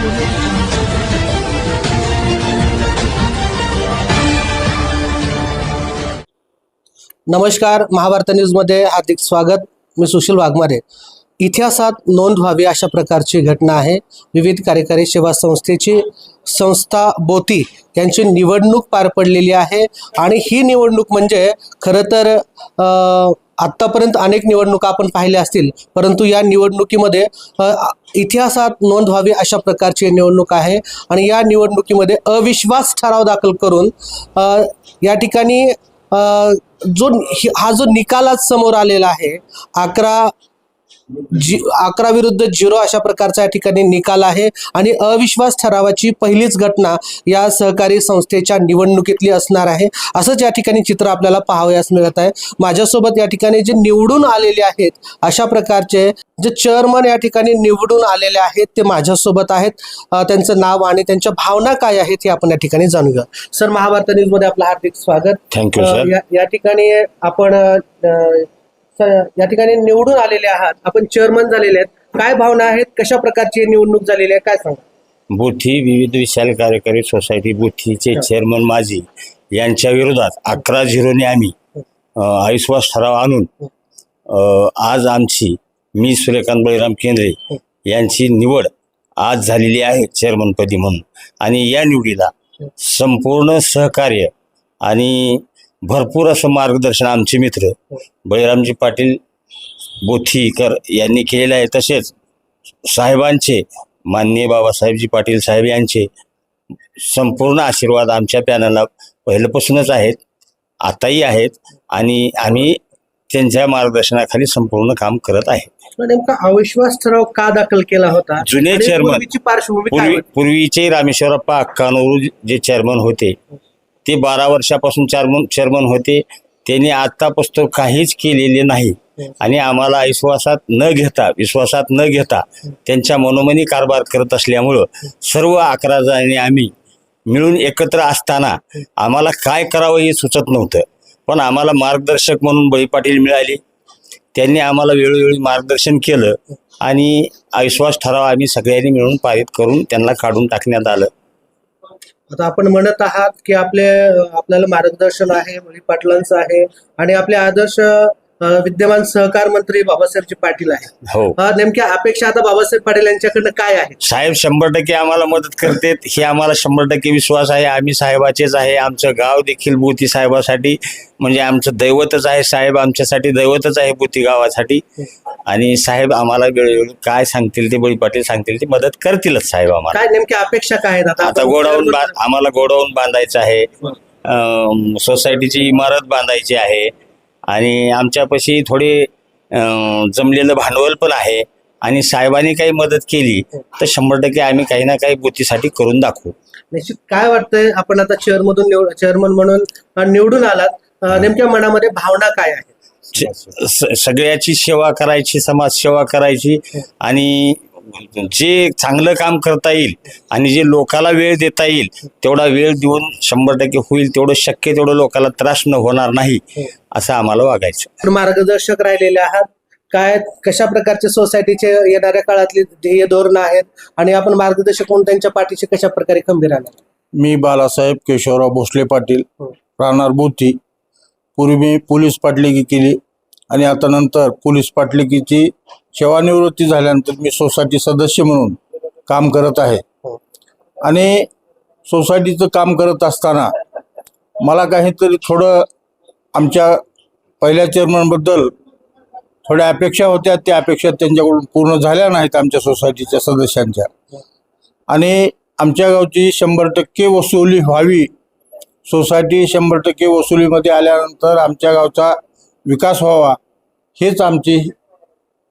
नमस्कार महाभारत न्यूजमध्ये हार्दिक स्वागत. मी सुशील वाघमारे. इतिहासात नोंद व्हावी अशा प्रकारची घटना आहे. विविध कार्यकारी सेवा संस्थेची संस्था बोती यांची निवडणूक पार पडलेली आहे. आणि ही निवडणूक म्हणजे खरं तर आत्तापर्यंत अनेक निवडणुका आपण पाहिल्या असतील परंतु या निवडणुकीमध्ये इतिहासात नोंद व्हावी अशा प्रकारची निवडणूक आहे. आणि या निवडणुकीमध्ये अविश्वास ठराव दाखल करून या ठिकाणी जो हि- हा जो निकालाच समोर आलेला आहे अकरा जी अकरा विरुद्ध झिरो अशा प्रकारचा या ठिकाणी निकाल आहे. आणि अविश्वास ठरावाची पहिलीच घटना या सहकारी संस्थेच्या निवडणुकीतली असणार आहे. असंच या ठिकाणी चित्र आपल्याला पाहावयास मिळत आहे. माझ्यासोबत या ठिकाणी जे निवडून आलेले आहेत अशा प्रकारचे जे चेअरमन या ठिकाणी निवडून आलेले आहेत ते माझ्यासोबत आहेत. त्यांचं नाव आणि त्यांच्या भावना काय आहेत हे आपण या ठिकाणी जाणूया. सर महाभारत न्यूजमध्ये आपलं हार्दिक स्वागत. थँक्यू या ठिकाणी आपण या ठिकाणी निवडून आलेले आहात. आपण चेअरमन झालेले आहेत. काय भावना आहेत? कशा प्रकारची निवडणूक झालेली आहे? काय सांगा बुथी विविध विशाल कार्यकारी सोसायटी बुथीचे चेअरमन माजी यांच्या विरोधात अकरा झिरोने आम्ही अविश्वास ठराव आणून आज आमची मी सूर्यकांत बळीराम केंद्रे यांची निवड आज झालेली आहे चेअरमनपदी म्हणून. आणि या निवडीला संपूर्ण सहकार्य आणि भरपूर असं मार्गदर्शन आमचे मित्र बळीरामजी पाटील बोथीकर यांनी केलेलं आहे. तसेच साहेबांचे माननीय बाबासाहेबजी पाटील साहेब यांचे संपूर्ण आशीर्वाद आमच्या पॅनलला पहिल्यापासूनच आहेत आताही आहेत आणि आम्ही त्यांच्या मार्गदर्शनाखाली संपूर्ण काम करत आहे. नेमका अविश्वास ठराव का दाखल केला होता? जुने chairman. पूर्वीची रामेश्वरप्पा अक्कानवरू जे चेअरमन होते ते बारा वर्षापासून चेअरमन चेअरमन होते. त्यांनी आत्तापासून काहीच केलेले नाही. आणि आम्हाला विश्वासात न घेता विश्वासात न घेता त्यांच्या मनोमनी कारभार करत असल्यामुळं सर्व अकरा जणांनी आम्ही मिळून एकत्र असताना आम्हाला काय करावं हे सुचत नव्हतं. पण आम्हाला मार्गदर्शक म्हणून बळी पाटील मिळाले. त्यांनी आम्हाला वेळोवेळी मार्गदर्शन केलं आणि अविश्वास ठराव आम्ही सगळ्यांनी मिळून पारित करून त्यांना काढून टाकण्यात आलं. आता आपण म्हणत आहात की आपले आपल्याला मार्गदर्शन आहे बळी पाटलांचं आहे आणि आपले आदर्श विद्यमान सहकार मंत्री बाबासाहेबजी पाटील आहे हो. नेमक्या अपेक्षा आता बाबासाहेब पाटील यांच्याकडनं काय आहे? साहेब शंभर टक्के आम्हाला मदत करतात. हे आम्हाला शंभर टक्के विश्वास आहे. आम्ही साहेबाचेच आहे. आमचं गाव देखील बुती साहेबासाठी म्हणजे आमचं दैवतच आहे साहेब. आमच्यासाठी दैवतच आहे बुती गावासाठी. आणि साहेब आम्हाला वेळोवेळी काय सांगतील ते बळी पाटील सांगतील ते मदत करतीलच साहेब आम्हाला. काय नेमक्या अपेक्षा काय आहेत? आता आता आपण गोडाऊन बांध आम्हाला गोडाऊन बांधायचं आहे. अं, सोसायटीची इमारत बांधायची आहे. आणि आमच्यापाशी थोडे अं, जमलेलं भांडवल पण आहे. आणि साहेबांनी काही मदत केली तर शंभर टक्के आम्ही काही ना काही बुतीसाठी करून दाखवू. निश्चित काय वाटतंय? आपण आता चेअर मधून निवड चेअरमन म्हणून अ, निवडून आलात. अ, नेमक्या मनामध्ये भावना काय स- सगळ्याची सेवा करायची समाज सेवा करायची आणि जे चांगलं काम करता येईल आणि जे लोकाला वेळ देता येईल तेवढा वेळ देऊन शंभर टक्के होईल तेवढं शक्य तेवढं लोकाला त्रास न होणार नाही असं आम्हाला वागायचं. आपण मार्गदर्शक राहिलेले आहात. काय कशा प्रकारचे सोसायटीचे येणाऱ्या काळातली ध्येय धोरण आहेत आणि आपण मार्गदर्शक म्हणून त्यांच्या पाठीशी कशा प्रकारे खंबीर राहणार मी बालासाहेब केशवराव भोसले पाटील हो. राहणार बोथी. पूर्वी मी पोलीस पाटलिकी केली आणि आता नंतर पोलीस पाटलिकीची सेवानिवृत्ती झाल्यानंतर मी सोसायटी सदस्य म्हणून काम करत आहे. आणि सोसायटीचं काम करत असताना मला काहीतरी थोडं आमच्या पहिल्या चेअरमनबद्दल थोड्या अपेक्षा होत्या त्या अपेक्षा त्यांच्याकडून पूर्ण झाल्या नाहीत आमच्या सोसायटीच्या सदस्यांच्या. आणि आमच्या गावची शंभर टक्के वसुली व्हावी सोसायटी शंभर टक्के वसुलीमध्ये आल्यानंतर आमच्या गावचा विकास व्हावा हेच आमची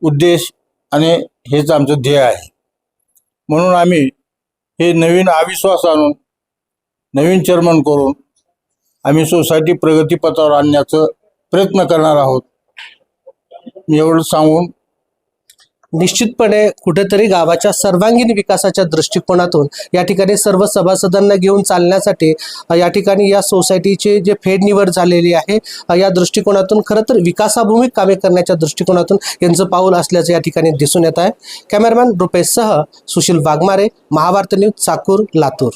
उद्देश आणि हेच आमचं ध्येय आहे. म्हणून आम्ही हे नवीन अविश्वास आणून नवीन चेअरमन करून आम्ही सोसायटी प्रगतीपथावर आणण्याचा प्रयत्न करणार आहोत. मी एवढं सांगून निश्चितपणे कुठेतरी गावाच्या सर्वांगीण विकासाच्या दृष्टिकोनातून या ठिकाणी सर्व सभासदांना घेऊन चालण्यासाठी या ठिकाणी या सोसायटीची जे फेडनिवड झालेली आहे या दृष्टिकोनातून खरं तर विकासाभूमिक कामे करण्याच्या दृष्टिकोनातून यांचं पाऊल असल्याचं या ठिकाणी दिसून येत आहे. कॅमेरामॅन रुपेशसह सुशील वाघमारे महाभारत न्यूज चाकूर लातूर.